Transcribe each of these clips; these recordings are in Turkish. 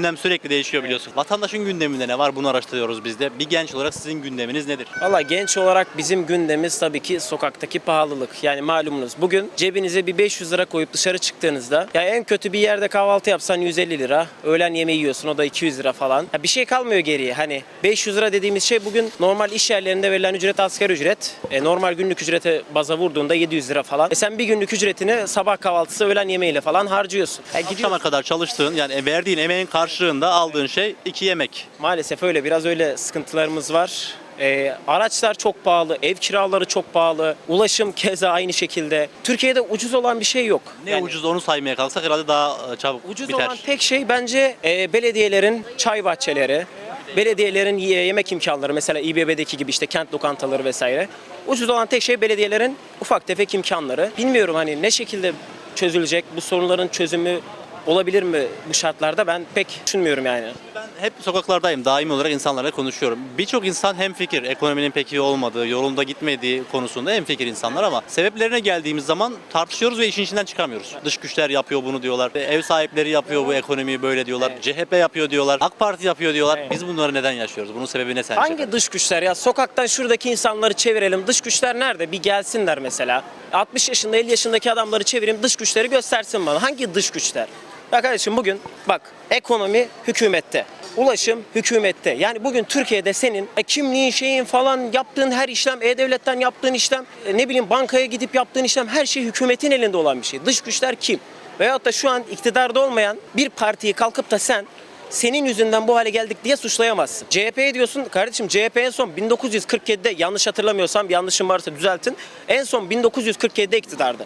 Gündem sürekli değişiyor biliyorsun. Vatandaşın gündeminde ne var bunu araştırıyoruz biz de. Bir genç olarak sizin gündeminiz nedir? Valla genç olarak bizim gündemimiz tabii ki sokaktaki pahalılık. Yani malumunuz bugün cebinize bir 500 lira koyup dışarı çıktığınızda ya en kötü bir yerde kahvaltı yapsan 150 lira. Öğlen yemeği yiyorsun o da 200 lira falan. Ya bir şey kalmıyor geriye. Hani 500 lira dediğimiz şey bugün normal iş yerlerinde verilen ücret asgari ücret. E, normal günlük ücrete baza vurduğunda 700 lira falan. E sen bir günlük ücretini sabah kahvaltısı öğlen yemeğiyle falan harcıyorsun. Ya Akşama kadar çalıştığın yani verdiğin emeğin karşılığında aldığın şey iki yemek. Maalesef öyle biraz öyle sıkıntılarımız var. Ee, araçlar çok pahalı, ev kiraları çok pahalı, ulaşım keza aynı şekilde. Türkiye'de ucuz olan bir şey yok. Ne Yani ucuz onu saymaya kalksak herhalde daha e, çabuk ucuz biter. olan tek şey bence e, belediyelerin çay bahçeleri, belediyelerin ye- yemek imkanları mesela İBB'deki gibi işte kent lokantaları vesaire. Ucuz olan tek şey belediyelerin ufak tefek imkanları. Bilmiyorum hani ne şekilde çözülecek bu sorunların çözümü olabilir mi bu şartlarda ben pek düşünmüyorum yani. Ben hep sokaklardayım. Daimi olarak insanlarla konuşuyorum. Birçok insan hem fikir, ekonominin pek iyi olmadığı, yolunda gitmediği konusunda hem fikir insanlar ama sebeplerine geldiğimiz zaman tartışıyoruz ve işin içinden çıkamıyoruz. Dış güçler yapıyor bunu diyorlar. Ve Ev sahipleri yapıyor bu ekonomiyi böyle diyorlar. CHP yapıyor diyorlar. AK Parti yapıyor diyorlar. Evet. Biz bunları neden yaşıyoruz? Bunun sebebi ne sence? Hangi dış güçler ya? Sokaktan şuradaki insanları çevirelim. Dış güçler nerede? Bir gelsinler mesela. 60 yaşında 50 yaşındaki adamları çevireyim dış güçleri göstersin bana. Hangi dış güçler? Ya kardeşim bugün bak ekonomi hükümette. Ulaşım hükümette. Yani bugün Türkiye'de senin e, kimliğin şeyin falan yaptığın her işlem, E-Devlet'ten yaptığın işlem, e, ne bileyim bankaya gidip yaptığın işlem her şey hükümetin elinde olan bir şey. Dış güçler kim? Veyahut da şu an iktidarda olmayan bir partiyi kalkıp da sen senin yüzünden bu hale geldik diye suçlayamazsın. CHP'ye diyorsun kardeşim CHP en son 1947'de yanlış hatırlamıyorsam yanlışım varsa düzeltin. En son 1947'de iktidarda.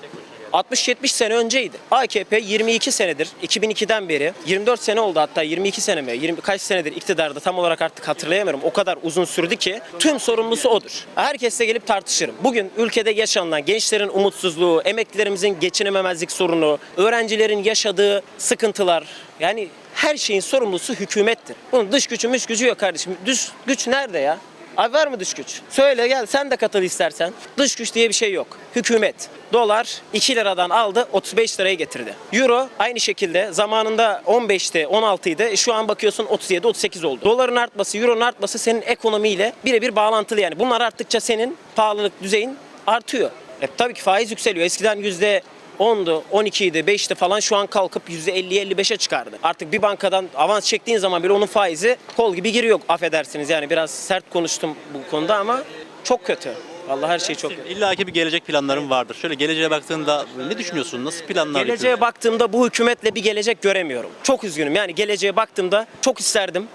60-70 sene önceydi. AKP 22 senedir, 2002'den beri, 24 sene oldu hatta 22 sene mi, 20 kaç senedir iktidarda tam olarak artık hatırlayamıyorum. O kadar uzun sürdü ki tüm sorumlusu odur. Herkesle gelip tartışırım. Bugün ülkede yaşanılan gençlerin umutsuzluğu, emeklilerimizin geçinememezlik sorunu, öğrencilerin yaşadığı sıkıntılar, yani her şeyin sorumlusu hükümettir. Bunun dış gücü müş gücü yok kardeşim. Dış güç nerede ya? Abi var mı dış güç? Söyle gel sen de katıl istersen. Dış güç diye bir şey yok. Hükümet. Dolar 2 liradan aldı 35 liraya getirdi. Euro aynı şekilde zamanında 15'ti 16 idi. Şu an bakıyorsun 37 38 oldu. Doların artması, euronun artması senin ekonomiyle birebir bağlantılı yani. Bunlar arttıkça senin pahalılık düzeyin artıyor. E tabii ki faiz yükseliyor. Eskiden yüzde 10'du, 12'ydi, 5'ti falan şu an kalkıp %50'ye 55'e çıkardı. Artık bir bankadan avans çektiğin zaman bile onun faizi kol gibi giriyor affedersiniz. Yani biraz sert konuştum bu konuda ama çok kötü. Vallahi her şey çok kötü. İlla ki bir gelecek planların vardır. Şöyle geleceğe baktığında ne düşünüyorsun? Nasıl planlar Geleceğe yapıyorsun? baktığımda bu hükümetle bir gelecek göremiyorum. Çok üzgünüm. Yani geleceğe baktığımda çok isterdim.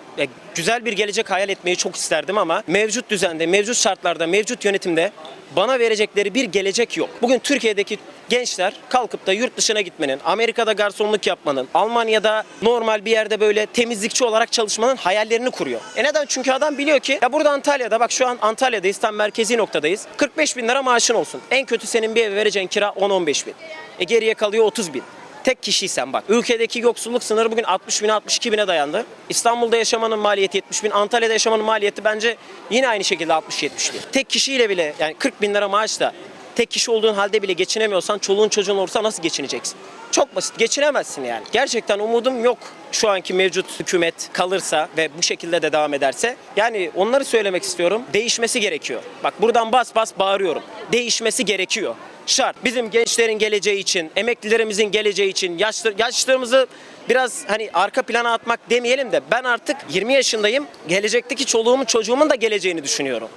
Güzel bir gelecek hayal etmeyi çok isterdim ama mevcut düzende, mevcut şartlarda, mevcut yönetimde bana verecekleri bir gelecek yok. Bugün Türkiye'deki gençler kalkıp da yurt dışına gitmenin, Amerika'da garsonluk yapmanın, Almanya'da normal bir yerde böyle temizlikçi olarak çalışmanın hayallerini kuruyor. E neden? Çünkü adam biliyor ki ya burada Antalya'da bak şu an Antalya'dayız tam merkezi noktadayız. 45 bin lira maaşın olsun. En kötü senin bir eve vereceğin kira 10-15 bin. E geriye kalıyor 30 bin. Tek kişiysen bak. Ülkedeki yoksulluk sınırı bugün 60 bin 62 bine dayandı. İstanbul'da yaşamanın maliyeti 70 bin. Antalya'da yaşamanın maliyeti bence yine aynı şekilde 60-70 bin. Tek kişiyle bile yani 40 bin lira maaşla tek kişi olduğun halde bile geçinemiyorsan çoluğun çocuğun olursa nasıl geçineceksin? Çok basit. Geçinemezsin yani. Gerçekten umudum yok şu anki mevcut hükümet kalırsa ve bu şekilde de devam ederse. Yani onları söylemek istiyorum. Değişmesi gerekiyor. Bak buradan bas bas bağırıyorum. Değişmesi gerekiyor. Şart. Bizim gençlerin geleceği için, emeklilerimizin geleceği için, yaşlı, yaşlarımızı biraz hani arka plana atmak demeyelim de ben artık 20 yaşındayım. Gelecekteki çoluğumun çocuğumun da geleceğini düşünüyorum.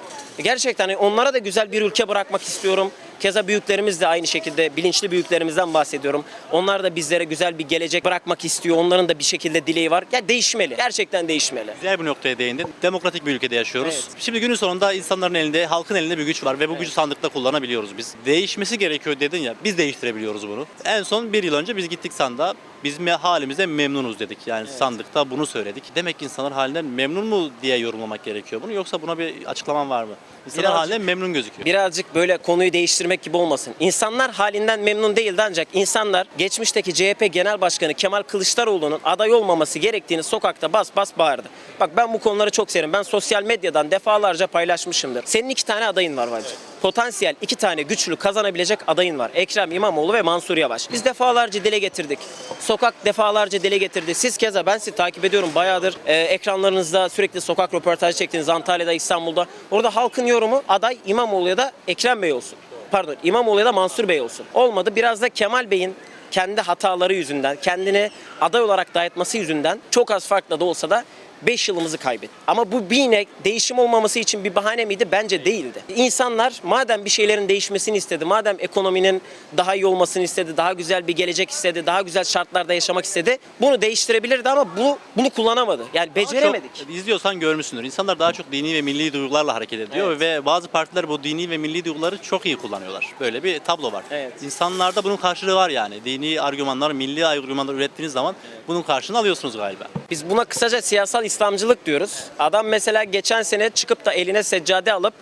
Gerçekten hani onlara da güzel bir ülke bırakmak istiyorum. Keza büyüklerimiz de aynı şekilde bilinçli büyüklerimizden bahsediyorum. Onlar da bizlere güzel bir gelecek bırakmak istiyor. Onların da bir şekilde dileği var. Ya değişmeli. Gerçekten değişmeli. Güzel bir noktaya değindin. Demokratik bir ülkede yaşıyoruz. Evet. Şimdi günün sonunda insanların elinde, halkın elinde bir güç var ve bu gücü sandıkta kullanabiliyoruz biz. Değişmesi gerekiyor dedin ya, biz değiştirebiliyoruz bunu. En son bir yıl önce biz gittik sandığa, biz me- halimize memnunuz dedik. Yani sandıkta bunu söyledik. Demek ki insanlar halinden memnun mu diye yorumlamak gerekiyor bunu yoksa buna bir açıklaman var mı? İnsanlar Birazcık- halinden memnun gözüküyor. Birazcık böyle konuyu değiştirmek gibi olmasın. İnsanlar halinden memnun değildi ancak insanlar geçmişteki CHP Genel Başkanı Kemal Kılıçdaroğlu'nun aday olmaması gerektiğini sokakta bas bas bağırdı. Bak ben bu konuları çok severim. Ben sosyal medyadan defalarca paylaşmışımdır. Senin iki tane adayın var bence. Potansiyel iki tane güçlü kazanabilecek adayın var. Ekrem İmamoğlu ve Mansur Yavaş. Biz defalarca dile getirdik. Sokak defalarca dile getirdi. Siz keza ben sizi takip ediyorum bayağıdır. Ee, ekranlarınızda sürekli sokak röportajı çektiniz Antalya'da, İstanbul'da. Orada halkın yorumu aday İmamoğlu ya da Ekrem Bey olsun. Pardon İmamoğlu ya da Mansur Bey olsun. Olmadı. Biraz da Kemal Bey'in kendi hataları yüzünden, kendini aday olarak dayatması yüzünden çok az farkla da olsa da 5 yılımızı kaybetti. Ama bu bir yine değişim olmaması için bir bahane miydi? Bence değildi. İnsanlar madem bir şeylerin değişmesini istedi, madem ekonominin daha iyi olmasını istedi, daha güzel bir gelecek istedi, daha güzel şartlarda yaşamak istedi, bunu değiştirebilirdi ama bu bunu kullanamadı. Yani beceremedik. Çok, izliyorsan görmüşsündür. İnsanlar daha çok dini ve milli duygularla hareket ediyor Evet. ve bazı partiler bu dini ve milli duyguları çok iyi kullanıyorlar. Böyle bir tablo var. Evet. İnsanlarda bunun karşılığı var yani. Dini argümanlar, milli argümanlar ürettiğiniz zaman bunun karşılığını alıyorsunuz galiba. Biz buna kısaca siyasal İslamcılık diyoruz. Adam mesela geçen sene çıkıp da eline seccade alıp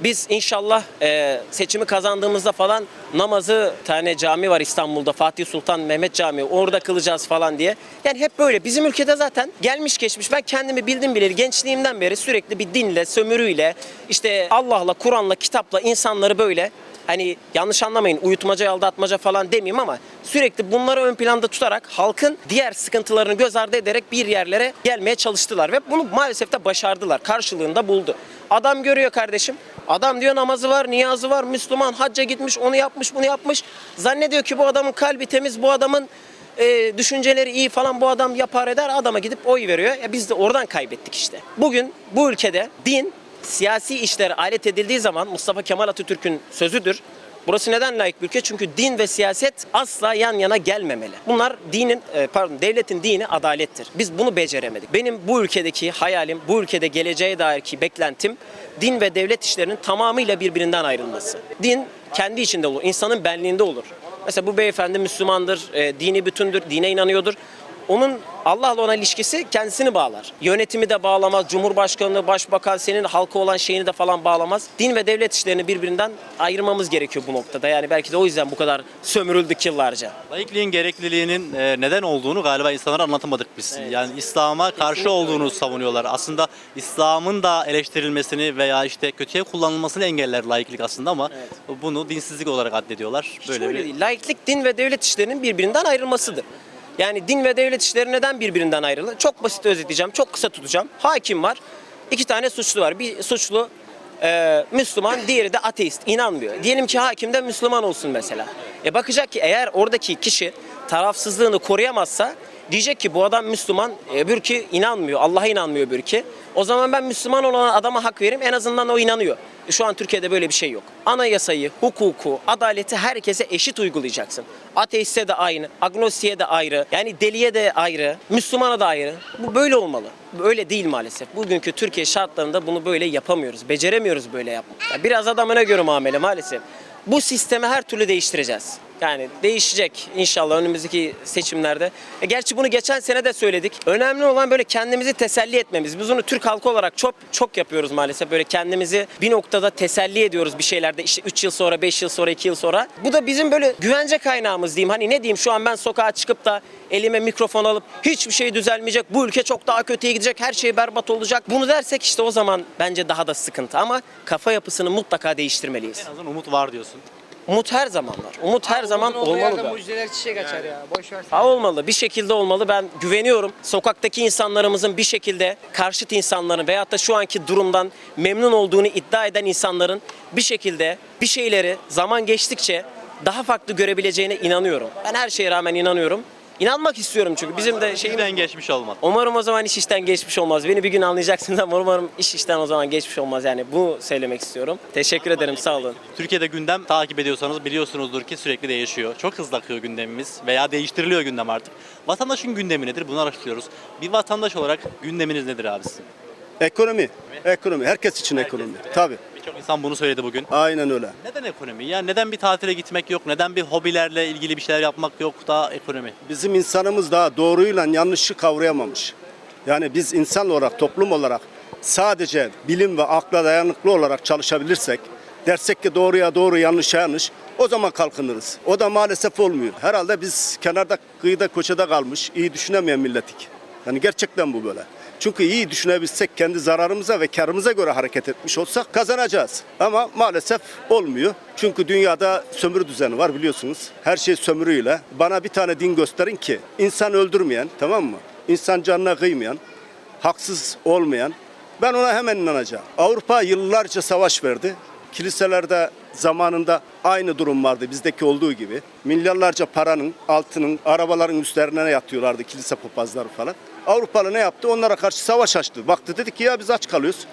biz inşallah e, seçimi kazandığımızda falan namazı tane cami var İstanbul'da Fatih Sultan Mehmet Camii orada kılacağız falan diye. Yani hep böyle bizim ülkede zaten gelmiş geçmiş ben kendimi bildim bileli gençliğimden beri sürekli bir dinle, sömürüyle işte Allah'la, Kur'an'la, kitapla insanları böyle hani yanlış anlamayın uyutmaca aldatmaca falan demeyeyim ama sürekli bunları ön planda tutarak halkın diğer sıkıntılarını göz ardı ederek bir yerlere gelmeye çalıştılar ve bunu maalesef de başardılar. Karşılığında buldu. Adam görüyor kardeşim. Adam diyor namazı var, niyazı var, Müslüman hacca gitmiş, onu yapmış, bunu yapmış. Zannediyor ki bu adamın kalbi temiz, bu adamın e, düşünceleri iyi falan bu adam yapar eder adama gidip oy veriyor. Ya biz de oradan kaybettik işte. Bugün bu ülkede din siyasi işlere alet edildiği zaman Mustafa Kemal Atatürk'ün sözüdür. Burası neden layık bir ülke? Çünkü din ve siyaset asla yan yana gelmemeli. Bunlar dinin, e, pardon devletin dini adalettir. Biz bunu beceremedik. Benim bu ülkedeki hayalim, bu ülkede geleceğe dair ki beklentim din ve devlet işlerinin tamamıyla birbirinden ayrılması. Din kendi içinde olur, insanın benliğinde olur. Mesela bu beyefendi Müslümandır, e, dini bütündür, dine inanıyordur. Onun Allah'la olan ilişkisi kendisini bağlar. Yönetimi de bağlamaz, Cumhurbaşkanlığı, Başbakan, senin halka olan şeyini de falan bağlamaz. Din ve devlet işlerini birbirinden ayırmamız gerekiyor bu noktada. Yani belki de o yüzden bu kadar sömürüldük yıllarca. Laikliğin gerekliliğinin e, neden olduğunu galiba insanlara anlatamadık biz. Evet. Yani İslam'a karşı olduğunu savunuyorlar. Aslında İslam'ın da eleştirilmesini veya işte kötüye kullanılmasını engeller laiklik aslında ama Evet. bunu dinsizlik olarak addediyorlar. Hiç Böyle öyle bir değil. Laiklik din ve devlet işlerinin birbirinden ayrılmasıdır. Yani din ve devlet işleri neden birbirinden ayrılır? Çok basit özetleyeceğim, çok kısa tutacağım. Hakim var, iki tane suçlu var. Bir suçlu e, Müslüman, diğeri de ateist, inanmıyor. Diyelim ki hakim de Müslüman olsun mesela. E bakacak ki eğer oradaki kişi tarafsızlığını koruyamazsa diyecek ki bu adam Müslüman, öbür ki inanmıyor, Allah'a inanmıyor öbür ki. O zaman ben Müslüman olan adama hak veririm, en azından o inanıyor. E Şu an Türkiye'de böyle bir şey yok. Anayasayı, hukuku, adaleti herkese eşit uygulayacaksın. Ateiste de aynı, agnostiye de ayrı, yani deliye de ayrı, Müslümana da ayrı. Bu böyle olmalı. Böyle değil maalesef. Bugünkü Türkiye şartlarında bunu böyle yapamıyoruz. Beceremiyoruz böyle yapmak. Ya Biraz adamına göre muamele maalesef. Bu sistemi her türlü değiştireceğiz. Yani değişecek inşallah önümüzdeki seçimlerde. E gerçi bunu geçen sene de söyledik. Önemli olan böyle kendimizi teselli etmemiz. Biz bunu Türk halkı olarak çok çok yapıyoruz maalesef. Böyle kendimizi bir noktada teselli ediyoruz bir şeylerde. İşte 3 yıl sonra, 5 yıl sonra, 2 yıl sonra. Bu da bizim böyle güvence kaynağımız diyeyim. Hani ne diyeyim şu an ben sokağa çıkıp da elime mikrofon alıp hiçbir şey düzelmeyecek. Bu ülke çok daha kötüye gidecek. Her şey berbat olacak. Bunu dersek işte o zaman bence daha da sıkıntı. Ama kafa yapısını mutlaka değiştirmeliyiz. en azından umut var diyorsun. Umut her zaman var. Umut her zaman olduğu olmalı yerde da. mucizeler çiçek açar ya. Boş ver. Ha olmalı. Bir şekilde olmalı. Ben güveniyorum. Sokaktaki insanlarımızın bir şekilde karşıt insanların veyahut da şu anki durumdan memnun olduğunu iddia eden insanların bir şekilde bir şeyleri zaman geçtikçe daha farklı görebileceğine inanıyorum. Ben her şeye rağmen inanıyorum. İnanmak istiyorum çünkü bizim de Şeyden geçmiş olmadı. Umarım o zaman iş işten geçmiş olmaz. Beni bir gün anlayacaksınız ama umarım iş işten o zaman geçmiş olmaz. Yani bu söylemek istiyorum. Teşekkür ederim. Sağ olun. Türkiye'de gündem takip ediyorsanız biliyorsunuzdur ki sürekli değişiyor. Çok hızlı akıyor gündemimiz veya değiştiriliyor gündem artık. Vatandaşın gündemi nedir? Bunu araştırıyoruz. Bir vatandaş olarak gündeminiz nedir abi sizin? Ekonomi. Ekonomi. Herkes için ekonomi. Tabii. Birçok insan bunu söyledi bugün. Aynen öyle. Neden ekonomi? Yani neden bir tatile gitmek yok? Neden bir hobilerle ilgili bir şeyler yapmak yok da ekonomi? Bizim insanımız daha doğruyla yanlışı kavrayamamış. Yani biz insan olarak, toplum olarak sadece bilim ve akla dayanıklı olarak çalışabilirsek, dersek ki doğruya doğru, yanlışa yanlış, o zaman kalkınırız. O da maalesef olmuyor. Herhalde biz kenarda, kıyıda, köşede kalmış, iyi düşünemeyen milletik. Yani gerçekten bu böyle. Çünkü iyi düşünebilsek kendi zararımıza ve karımıza göre hareket etmiş olsak kazanacağız. Ama maalesef olmuyor. Çünkü dünyada sömürü düzeni var biliyorsunuz. Her şey sömürüyle. Bana bir tane din gösterin ki insan öldürmeyen tamam mı? İnsan canına kıymayan, haksız olmayan ben ona hemen inanacağım. Avrupa yıllarca savaş verdi. Kiliselerde zamanında aynı durum vardı bizdeki olduğu gibi. Milyarlarca paranın, altının, arabaların üstlerine yatıyorlardı kilise papazları falan. Avrupalı ne yaptı? Onlara karşı savaş açtı. Baktı dedi ki ya biz aç kalıyoruz.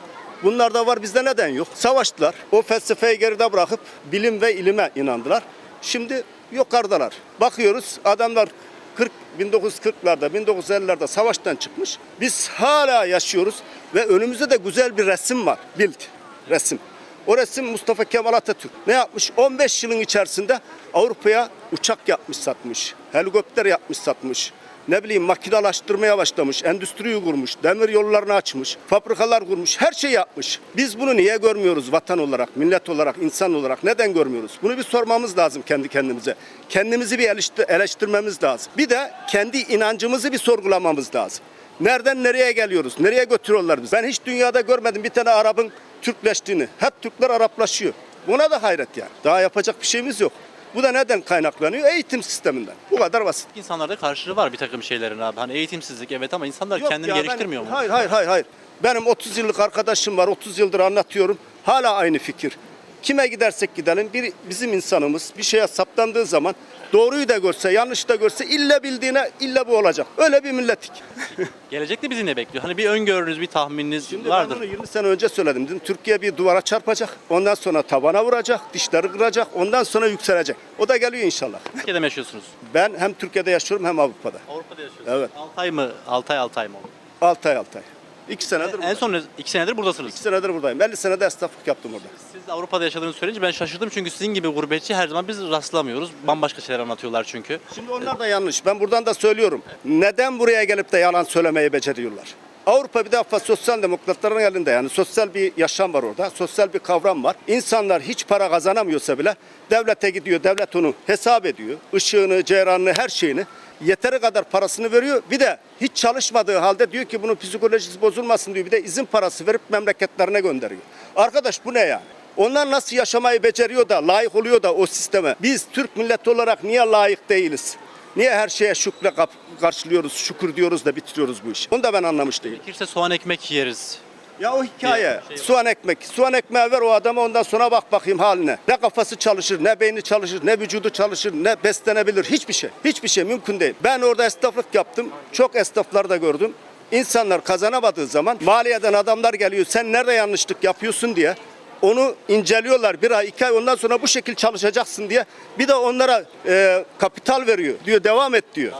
Bunlar da var bizde neden yok? Savaştılar. O felsefeyi geride bırakıp bilim ve ilime inandılar. Şimdi yukarıdalar. Bakıyoruz adamlar 40 1940'larda 1950'lerde savaştan çıkmış. Biz hala yaşıyoruz ve önümüzde de güzel bir resim var. Bild resim. O resim Mustafa Kemal Atatürk. Ne yapmış? 15 yılın içerisinde Avrupa'ya uçak yapmış satmış. Helikopter yapmış satmış. Ne bileyim makinalaştırmaya başlamış, endüstriyi kurmuş, demir yollarını açmış, fabrikalar kurmuş, her şey yapmış. Biz bunu niye görmüyoruz vatan olarak, millet olarak, insan olarak neden görmüyoruz? Bunu bir sormamız lazım kendi kendimize. Kendimizi bir eleştir- eleştirmemiz lazım. Bir de kendi inancımızı bir sorgulamamız lazım. Nereden nereye geliyoruz? Nereye götürüyorlar bizi? Ben hiç dünyada görmedim bir tane Arap'ın Türkleştiğini. Hep Türkler Araplaşıyor. Buna da hayret yani. Daha yapacak bir şeyimiz yok. Bu da neden kaynaklanıyor? Eğitim sisteminden. Bu kadar basit. İnsanlarda karşılığı var bir takım şeylerin abi. Hani eğitimsizlik evet ama insanlar Yok kendini ya ben- geliştirmiyor mu? Hayır hayır hayır hayır. Benim 30 yıllık arkadaşım var. 30 yıldır anlatıyorum. Hala aynı fikir. Kime gidersek gidelim bir bizim insanımız bir şeye saptandığı zaman doğruyu da görse, yanlış da görse illa bildiğine illa bu olacak. Öyle bir milletik. Gelecekte bizi ne bekliyor? Hani bir öngörünüz, bir tahmininiz Şimdi vardır. ben bunu 20 sene önce söyledim. Dedim, Türkiye bir duvara çarpacak. Ondan sonra tabana vuracak, dişleri kıracak. Ondan sonra yükselecek. O da geliyor inşallah. Türkiye'de mi yaşıyorsunuz? Ben hem Türkiye'de yaşıyorum hem Avrupa'da. Avrupa'da yaşıyorsunuz. Evet. 6 ay mı? 6 ay 6 ay mı oldu? 6 ay 6 ay. 2 senedir En buradayım. son 2 senedir buradasınız. 2 senedir buradayım. 50 senede esnaflık yaptım orada. Siz Avrupa'da yaşadığınızı söyleyince ben şaşırdım çünkü sizin gibi gurbetçi her zaman biz rastlamıyoruz. Bambaşka şeyler anlatıyorlar çünkü. Şimdi onlar da yanlış. Ben buradan da söylüyorum. Neden buraya gelip de yalan söylemeyi beceriyorlar? Avrupa bir defa sosyal demokratların elinde yani sosyal bir yaşam var orada. Sosyal bir kavram var. İnsanlar hiç para kazanamıyorsa bile devlete gidiyor. Devlet onu hesap ediyor. Işığını, ceyranını, her şeyini. Yeteri kadar parasını veriyor. Bir de hiç çalışmadığı halde diyor ki bunun psikolojisi bozulmasın diyor. Bir de izin parası verip memleketlerine gönderiyor. Arkadaş bu ne yani? Onlar nasıl yaşamayı beceriyor da layık oluyor da o sisteme. Biz Türk milleti olarak niye layık değiliz? Niye her şeye şükre karşılıyoruz, şükür diyoruz da bitiriyoruz bu işi? Onu da ben anlamış değilim. Gerekirse soğan ekmek yeriz. Ya o hikaye. Şey soğan ekmek. Soğan ekmeği ver o adama ondan sonra bak bakayım haline. Ne kafası çalışır, ne beyni çalışır, ne vücudu çalışır, ne beslenebilir. Hiçbir şey. Hiçbir şey mümkün değil. Ben orada esnaflık yaptım. Çok esnaflar da gördüm. İnsanlar kazanamadığı zaman maliyeden adamlar geliyor. Sen nerede yanlışlık yapıyorsun diye. Onu inceliyorlar bir ay iki ay ondan sonra bu şekil çalışacaksın diye bir de onlara e, kapital veriyor diyor devam et diyor.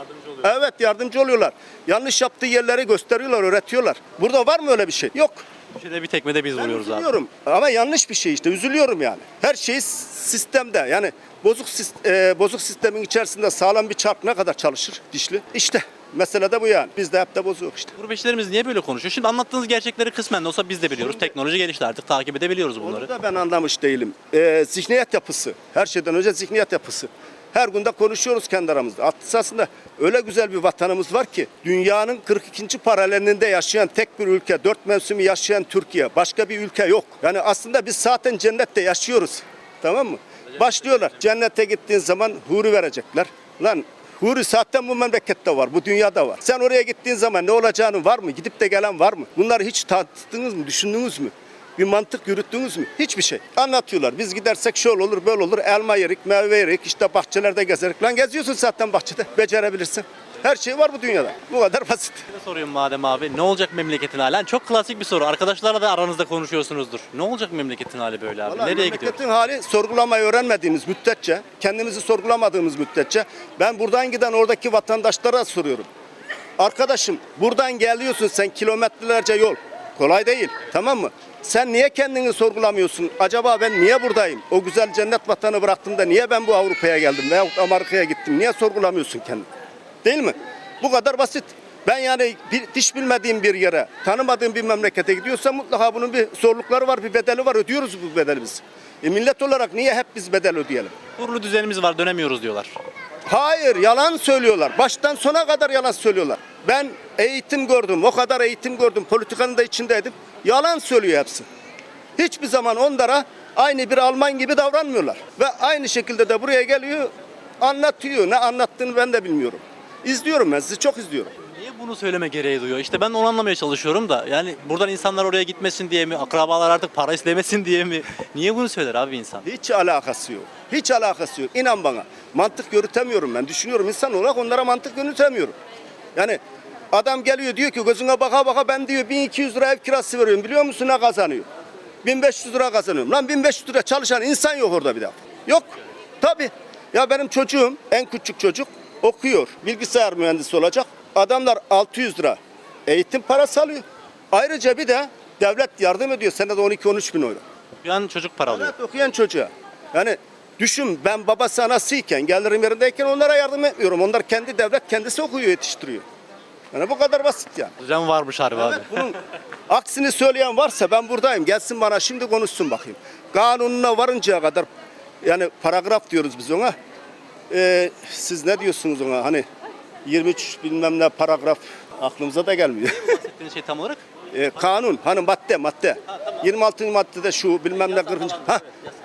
Evet yardımcı oluyorlar. Yanlış yaptığı yerleri gösteriyorlar öğretiyorlar. Burada var mı öyle bir şey? Yok. Bir şeyde bir tekmede biz Ben vuruyoruz abi. üzülüyorum ama yanlış bir şey işte üzülüyorum yani. Her şey sistemde yani bozuk e, bozuk sistemin içerisinde sağlam bir çark ne kadar çalışır dişli? İşte mesele de bu yani. Bizde hep de bozuk işte. Gurbetçilerimiz niye böyle konuşuyor? Şimdi anlattığınız gerçekleri kısmen de olsa biz de biliyoruz. Teknoloji gelişti artık takip edebiliyoruz bunları. Onu da ben anlamış değilim. E, zihniyet yapısı. Her şeyden önce zihniyet yapısı. Her günde konuşuyoruz kendi aramızda. Esasında öyle güzel bir vatanımız var ki dünyanın 42. paralelinde yaşayan tek bir ülke, dört mevsimi yaşayan Türkiye. Başka bir ülke yok. Yani aslında biz zaten cennette yaşıyoruz. Tamam mı? Başlıyorlar. Cennete gittiğin zaman huri verecekler. Lan huri zaten bu memlekette var, bu dünyada var. Sen oraya gittiğin zaman ne olacağını var mı? Gidip de gelen var mı? Bunları hiç tarttınız mı, düşündünüz mü? Bir mantık yürüttünüz mü? Hiçbir şey. Anlatıyorlar. Biz gidersek şöyle olur, böyle olur. Elma yerik, meyve yerik, işte bahçelerde gezerik. Lan geziyorsun zaten bahçede. Becerebilirsin. Her şey var bu dünyada. Bu kadar basit. De soruyorum madem abi. Ne olacak memleketin hali? Çok klasik bir soru. Arkadaşlarla da aranızda konuşuyorsunuzdur. Ne olacak memleketin hali böyle abi? Vallahi Nereye gidiyoruz? memleketin hali sorgulamayı öğrenmediğimiz müddetçe, kendimizi sorgulamadığımız müddetçe ben buradan giden oradaki vatandaşlara soruyorum. Arkadaşım buradan geliyorsun sen kilometrelerce yol. Kolay değil. Tamam mı? Sen niye kendini sorgulamıyorsun? Acaba ben niye buradayım? O güzel cennet vatanı bıraktım da niye ben bu Avrupa'ya geldim veyahut Amerika'ya gittim? Niye sorgulamıyorsun kendini? Değil mi? Bu kadar basit. Ben yani bir, diş bilmediğim bir yere, tanımadığım bir memlekete gidiyorsam mutlaka bunun bir zorlukları var, bir bedeli var. Ödüyoruz bu bedeli biz. E millet olarak niye hep biz bedel ödeyelim? Kurulu düzenimiz var dönemiyoruz diyorlar. Hayır, yalan söylüyorlar. Baştan sona kadar yalan söylüyorlar. Ben eğitim gördüm. O kadar eğitim gördüm. Politikanın da içindeydim. Yalan söylüyor hepsi. Hiçbir zaman onlara aynı bir Alman gibi davranmıyorlar. Ve aynı şekilde de buraya geliyor, anlatıyor. Ne anlattığını ben de bilmiyorum. İzliyorum ben sizi çok izliyorum. Niye bunu söyleme gereği duyuyor? İşte ben onu anlamaya çalışıyorum da. Yani buradan insanlar oraya gitmesin diye mi? Akrabalar artık para istemesin diye mi? Niye bunu söyler abi insan? Hiç alakası yok. Hiç alakası yok. İnan bana. Mantık yürütemiyorum ben. Düşünüyorum insan olarak onlara mantık yürütemiyorum. Yani adam geliyor diyor ki gözüne baka baka ben diyor 1200 lira ev kirası veriyorum. Biliyor musun ne kazanıyor? 1500 lira kazanıyorum. Lan 1500 lira çalışan insan yok orada bir defa. Yok. Tabii. Ya benim çocuğum en küçük çocuk okuyor. Bilgisayar mühendisi olacak. Adamlar 600 lira eğitim parası alıyor. Ayrıca bir de devlet yardım ediyor. Senede 12-13 bin euro. Bir an çocuk para alıyor. Evet okuyan çocuğa. Yani düşün ben babası anasıyken gelirim yerindeyken onlara yardım etmiyorum. Onlar kendi devlet kendisi okuyor yetiştiriyor. Yani bu kadar basit yani. Düzen varmış harbi abi. Evet, bunun aksini söyleyen varsa ben buradayım. Gelsin bana şimdi konuşsun bakayım. Kanununa varıncaya kadar yani paragraf diyoruz biz ona. Ee, siz ne diyorsunuz ona? Hani 23 bilmem ne paragraf aklımıza da gelmiyor. Bahsettiğiniz şey tam olarak E, kanun hani madde madde. 26. maddede şu bilmem ne 40. Ha,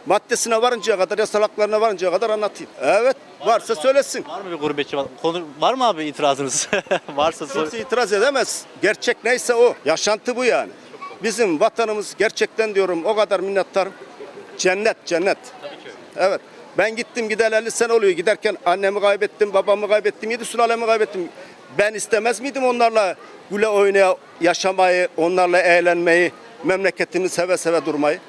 maddesine varıncaya kadar yasal haklarına varıncaya kadar anlatayım. Evet varsa söylesin. var mı bir gurbetçi? Konu, var mı abi itirazınız? Varsa sor. Kimse itiraz edemez. Gerçek neyse o. Yaşantı bu yani. Bizim vatanımız gerçekten diyorum o kadar minnettarım. Cennet cennet. Evet. Ben gittim gideli 50 sene oluyor. Giderken annemi kaybettim, babamı kaybettim, yedi sülalemi kaybettim. Ben istemez miydim onlarla güle oynaya yaşamayı, onlarla eğlenmeyi, memleketini seve seve durmayı?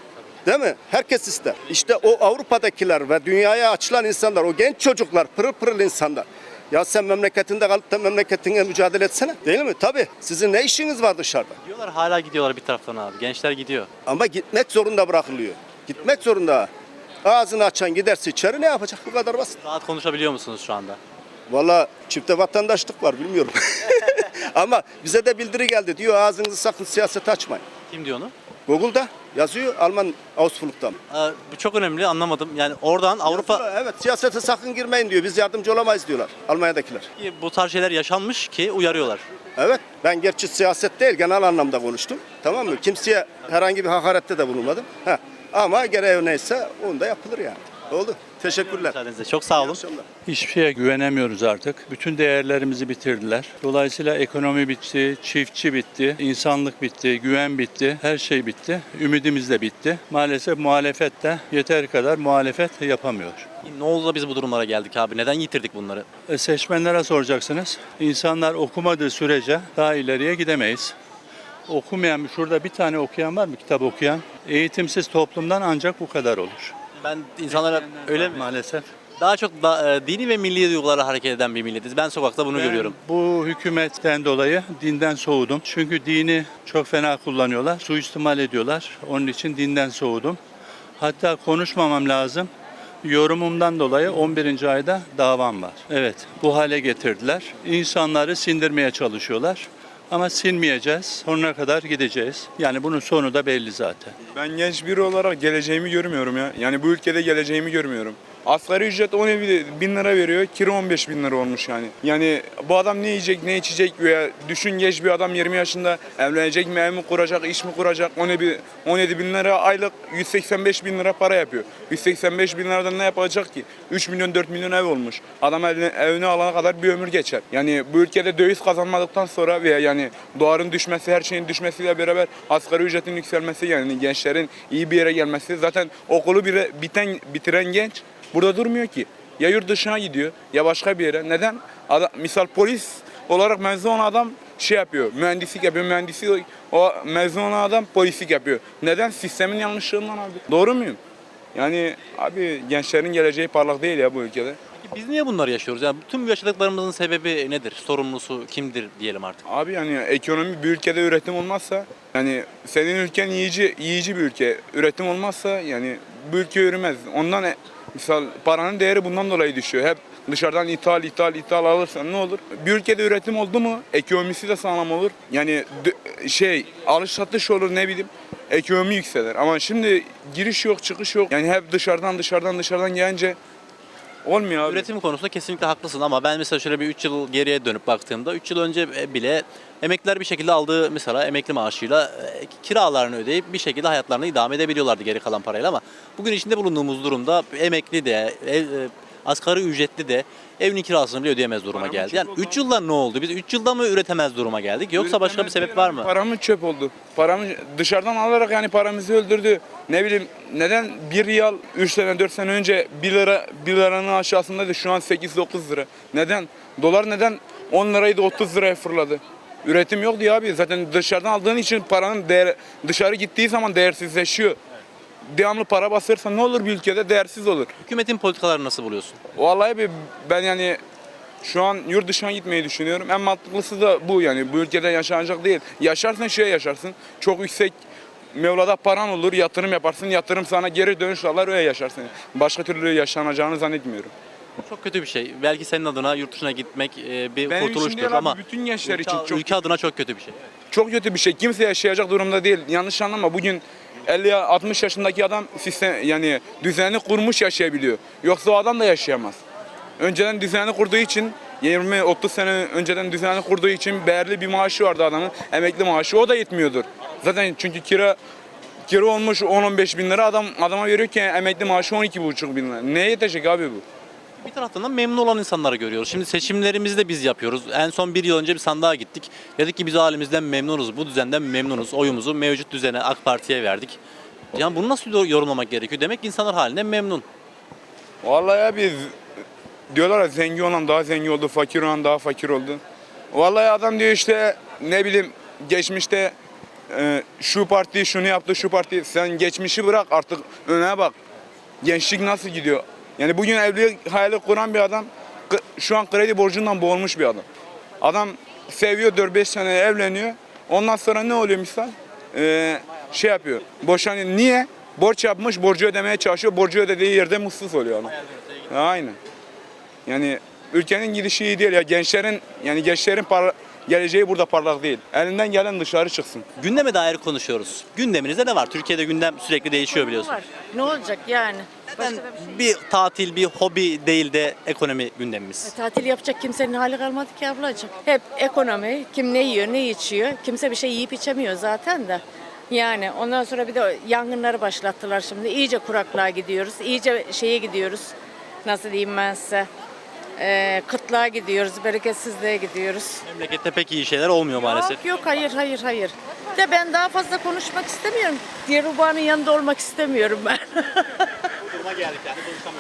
Değil mi? Herkes ister. İşte o Avrupa'dakiler ve dünyaya açılan insanlar, o genç çocuklar, pırıl pırıl insanlar. Ya sen memleketinde kalıp da memleketine mücadele etsene. Değil mi? Tabii. Sizin ne işiniz var dışarıda? Gidiyorlar hala gidiyorlar bir taraftan abi. Gençler gidiyor. Ama gitmek zorunda bırakılıyor. Gitmek zorunda. Ağzını açan giderse içeri ne yapacak? Bu kadar basit. Rahat konuşabiliyor musunuz şu anda? Valla çifte vatandaşlık var bilmiyorum. Ama bize de bildiri geldi diyor ağzınızı sakın siyaset açmayın. Kim diyor onu? Google'da yazıyor Alman Ausflug'dan. Ee, bu çok önemli anlamadım. Yani oradan Avrupa Evet siyasete sakın girmeyin diyor. Biz yardımcı olamayız diyorlar Almanya'dakiler. bu tarz şeyler yaşanmış ki uyarıyorlar. Evet ben gerçi siyaset değil genel anlamda konuştum. Tamam mı? Kimseye herhangi bir hakarette de bulunmadım. Heh. Ama gereği neyse onu da yapılır yani. Oldu. Teşekkürler. Müsaadenizle. Çok sağ olun. Hiçbir şeye güvenemiyoruz artık. Bütün değerlerimizi bitirdiler. Dolayısıyla ekonomi bitti, çiftçi bitti, insanlık bitti, güven bitti, her şey bitti. Ümidimiz de bitti. Maalesef muhalefet de yeteri kadar muhalefet yapamıyor. Ne oldu da biz bu durumlara geldik abi? Neden yitirdik bunları? E, seçmenlere soracaksınız. İnsanlar okumadığı sürece daha ileriye gidemeyiz. Okumayan, şurada bir tane okuyan var mı kitap okuyan? Eğitimsiz toplumdan ancak bu kadar olur. Ben insanlara öyle mi? Maalesef. Daha çok da, e, dini ve milli duygulara hareket eden bir milletiz. Ben sokakta bunu Ben görüyorum. Bu hükümetten dolayı dinden soğudum. Çünkü dini çok fena kullanıyorlar, suistimal ediyorlar. Onun için dinden soğudum. Hatta konuşmamam lazım. Yorumumdan dolayı 11. ayda davam var. Evet, bu hale getirdiler. İnsanları sindirmeye çalışıyorlar. Ama sinmeyeceğiz. Sonuna kadar gideceğiz. Yani bunun sonu da belli zaten. Ben genç biri olarak geleceğimi görmüyorum ya. Yani bu ülkede geleceğimi görmüyorum. Asgari ücret 10 bin lira veriyor, kira 15 bin lira olmuş yani. Yani bu adam ne yiyecek, ne içecek veya düşün genç bir adam 20 yaşında evlenecek mi, ev mi kuracak, iş mi kuracak, 17, 17 bin lira aylık 185 bin lira para yapıyor. 185 bin liradan ne yapacak ki? 3 milyon 4 milyon ev olmuş. Adam evini alana kadar bir ömür geçer. Yani bu ülkede döviz kazanmadıktan sonra veya yani doların düşmesi, her şeyin düşmesiyle beraber asgari ücretin yükselmesi yani gençlerin iyi bir yere gelmesi. Zaten okulu bire, biten, bitiren genç burada durmuyor ki. Ya yurt dışına gidiyor ya başka bir yere. Neden? Adam, misal polis olarak mezun olan adam şey yapıyor, mühendislik yapıyor. Mühendisi o mezun olan adam polislik yapıyor. Neden? Sistemin yanlışlığından abi. Doğru muyum? Yani abi gençlerin geleceği parlak değil ya bu ülkede. Biz niye bunları yaşıyoruz? Yani tüm bu yaşadıklarımızın sebebi nedir? Sorumlusu kimdir diyelim artık. Abi yani ekonomi bir ülkede üretim olmazsa yani senin ülken yiyici yiyici bir ülke. Üretim olmazsa yani bu ülke yürümez. Ondan e- misal paranın değeri bundan dolayı düşüyor. Hep dışarıdan ithal ithal ithal alırsan ne olur? Bir ülkede üretim oldu mu ekonomisi de sağlam olur. Yani şey alış satış olur ne bileyim ekonomi yükselir. Ama şimdi giriş yok çıkış yok. Yani hep dışarıdan dışarıdan dışarıdan gelince Olmuyor abi. Üretim konusunda kesinlikle haklısın ama ben mesela şöyle bir 3 yıl geriye dönüp baktığımda 3 yıl önce bile emekliler bir şekilde aldığı mesela emekli maaşıyla e, kiralarını ödeyip bir şekilde hayatlarını idame edebiliyorlardı geri kalan parayla ama bugün içinde bulunduğumuz durumda emekli de ev, e, asgari ücretli de evinin kirasını bile ödeyemez duruma Paramın geldi. çöp Yani oldu 3 yılda ne oldu? Biz 3 yılda mı üretemez duruma geldik yoksa başka bir sebep var mı? Paramın çöp oldu. Paramı dışarıdan alarak yani paramızı öldürdü. Ne bileyim neden 1 riyal 3 sene 4 sene önce 1 lira 1 liranın aşağısındaydı şu an 8-9 lira. Neden? Dolar neden 10 liraydı 30 liraya fırladı? Üretim yok diyor abi. Zaten dışarıdan aldığın için paranın değer, dışarı gittiği zaman değersizleşiyor. Devamlı para basırsan ne olur bir ülkede değersiz olur. Hükümetin politikalarını nasıl buluyorsun? Vallahi bir ben yani şu an yurt dışına gitmeyi düşünüyorum. En mantıklısı da bu yani. Bu ülkede yaşanacak değil. Yaşarsan şeye yaşarsın. Çok yüksek Mevla'da paran olur, yatırım yaparsın. Yatırım sana geri dönüş alır, öyle yaşarsın. Başka türlü yaşanacağını zannetmiyorum. Çok kötü bir şey. Belki senin adına yurt dışına gitmek e, bir Benim için kurtuluştur değil abi, ama bütün gençler ülke, için çok ülke adına çok kötü bir şey. Çok kötü bir şey. Kimse yaşayacak durumda değil. Yanlış anlama. Bugün 50 ya 60 yaşındaki adam sistem yani düzeni kurmuş yaşayabiliyor. Yoksa o adam da yaşayamaz. Önceden düzeni kurduğu için 20-30 sene önceden düzeni kurduğu için değerli bir maaşı vardı adamın. Emekli maaşı o da yetmiyordur. Zaten çünkü kira kira olmuş 10-15 bin lira adam adama veriyor ki emekli maaşı 12,5 bin lira. Neye yetecek abi bu? Bir taraftan da memnun olan insanları görüyoruz. Şimdi seçimlerimizi de biz yapıyoruz. En son bir yıl önce bir sandığa gittik. Dedik ki biz halimizden memnunuz, bu düzenden memnunuz. Oyumuzu mevcut düzene AK Parti'ye verdik. Yani bunu nasıl yorumlamak gerekiyor? Demek ki insanlar halinden memnun. Vallahi abi diyorlar ya zengin olan daha zengin oldu, fakir olan daha fakir oldu. Vallahi adam diyor işte ne bileyim geçmişte e, şu parti şunu yaptı, şu parti sen geçmişi bırak artık öne bak. Gençlik nasıl gidiyor? Yani bugün evlilik hayali kuran bir adam şu an kredi borcundan boğulmuş bir adam. Adam seviyor 4-5 sene evleniyor. Ondan sonra ne oluyor misal? Ee, şey yapıyor. Boşanıyor. Niye? Borç yapmış, borcu ödemeye çalışıyor. Borcu ödediği yerde mutsuz oluyor adam. Aynen. Yani ülkenin gidişi iyi değil ya. Gençlerin yani gençlerin parla- geleceği burada parlak değil. Elinden gelen dışarı çıksın. Gündeme dair konuşuyoruz. Gündeminizde ne var? Türkiye'de gündem sürekli değişiyor biliyorsun. Var. Ne olacak yani? Neden Başka da bir şey. bir tatil, bir hobi değil de ekonomi gündemimiz? Tatil yapacak kimsenin hali kalmadı ki ablacığım. Hep ekonomi, kim ne yiyor, ne içiyor. Kimse bir şey yiyip içemiyor zaten de. Yani ondan sonra bir de yangınları başlattılar şimdi. İyice kuraklığa gidiyoruz. İyice şeye gidiyoruz. Nasıl diyeyim ben size? Ee, kıtlığa gidiyoruz, bereketsizliğe gidiyoruz. Memlekette pek iyi şeyler olmuyor maalesef. Yok yok hayır hayır hayır. De ben daha fazla konuşmak istemiyorum. Diğer yanında olmak istemiyorum ben.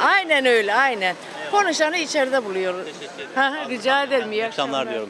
Aynen öyle aynen. Konuşanı içeride buluyoruz. Ha, rica ederim. İyi akşamlar diyorum.